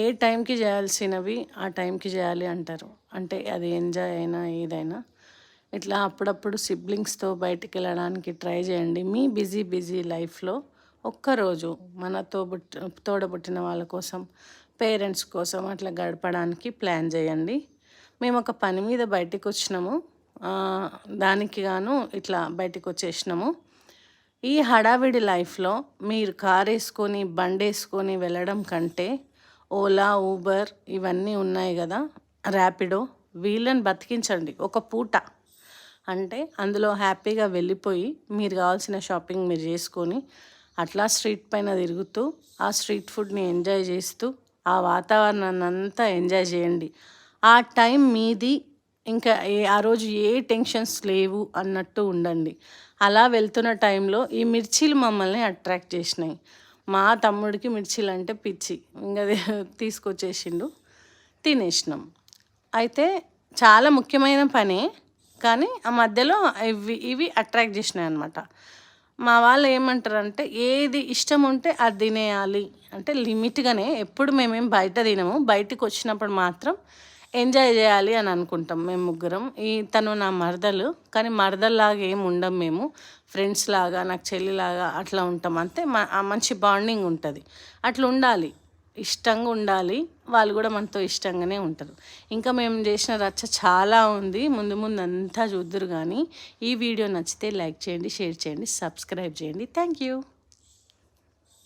ఏ టైంకి చేయాల్సినవి ఆ టైంకి చేయాలి అంటారు. అంటే అది ఎంజాయ్ అయినా ఏదైనా. ఇట్లా అప్పుడప్పుడు సిబ్లింగ్స్తో బయటికి వెళ్ళడానికి ట్రై చేయండి. మీ బిజీ బిజీ లైఫ్లో ఒక్కరోజు మన తోబుట్ తోడబుట్టిన వాళ్ళ కోసం పేరెంట్స్ కోసం అట్లా గడపడానికి ప్లాన్ చేయండి. మేము ఒక పని మీద బయటికి వచ్చినాము దానికి గాను ఇట్లా బయటికి వచ్చేసినాము ఈ హడావిడి లైఫ్లో మీరు కార్ వేసుకొని బండి వేసుకొని వెళ్ళడం కంటే ఓలా ఊబర్ ఇవన్నీ ఉన్నాయి కదా. ర్యాపిడో వీళ్ళని బతికించండి. ఒక పూట. అంటే అందులో హ్యాపీగా వెళ్ళిపోయి మీరు కావాల్సిన షాపింగ్ మీరు చేసుకొని అట్లా స్ట్రీట్ పైన తిరుగుతూ ఆ స్ట్రీట్ ఫుడ్ని ఎంజాయ్ చేస్తూ ఆ వాతావరణాన్ని అంతా ఎంజాయ్ చేయండి. ఆ టైం మీది. ఇంకా ఏ ఆ రోజు ఏ టెన్షన్స్ లేవు అన్నట్టు ఉండండి. అలా వెళ్తున్న టైంలో ఈ మిర్చీలు మమ్మల్ని అట్రాక్ట్ చేసినాయి. మా తమ్ముడికి మిర్చీలు అంటే పిచ్చి. ఇంకా తీసుకొచ్చేసిండు. తినేసినాం. అయితే చాలా ముఖ్యమైన పని కానీ ఆ మధ్యలో ఇవి ఇవి అట్రాక్ట్ చేసినాయి అనమాట మా వాళ్ళు ఏమంటారంటే ఏది ఇష్టం ఉంటే అది తినేయాలి. అంటే లిమిట్గానే ఎప్పుడు మేమేం బయట తినము. బయటకు వచ్చినప్పుడు మాత్రం ఎంజాయ్ చేయాలి అని అనుకుంటాం మేము ముగ్గురం. ఈ తను నా మరదలు కానీ మరదల్లాగా ఏం ఉండం మేము. ఫ్రెండ్స్ లాగా నాకు చెల్లిలాగా అట్లా ఉంటాం. అంతే మంచి బాండింగ్ ఉంటుంది. అట్లా ఉండాలి. ఇష్టంగా ఉండాలి. వాళ్ళు కూడా మనతో ఇష్టంగానే ఉంటారు. ఇంకా మేము చేసిన రచ్చ చాలా ఉంది. ముందు ముందు అంతా చూద్దరు కానీ ఈ వీడియో నచ్చితే లైక్ చేయండి షేర్ చేయండి సబ్స్క్రైబ్ చేయండి. Thank you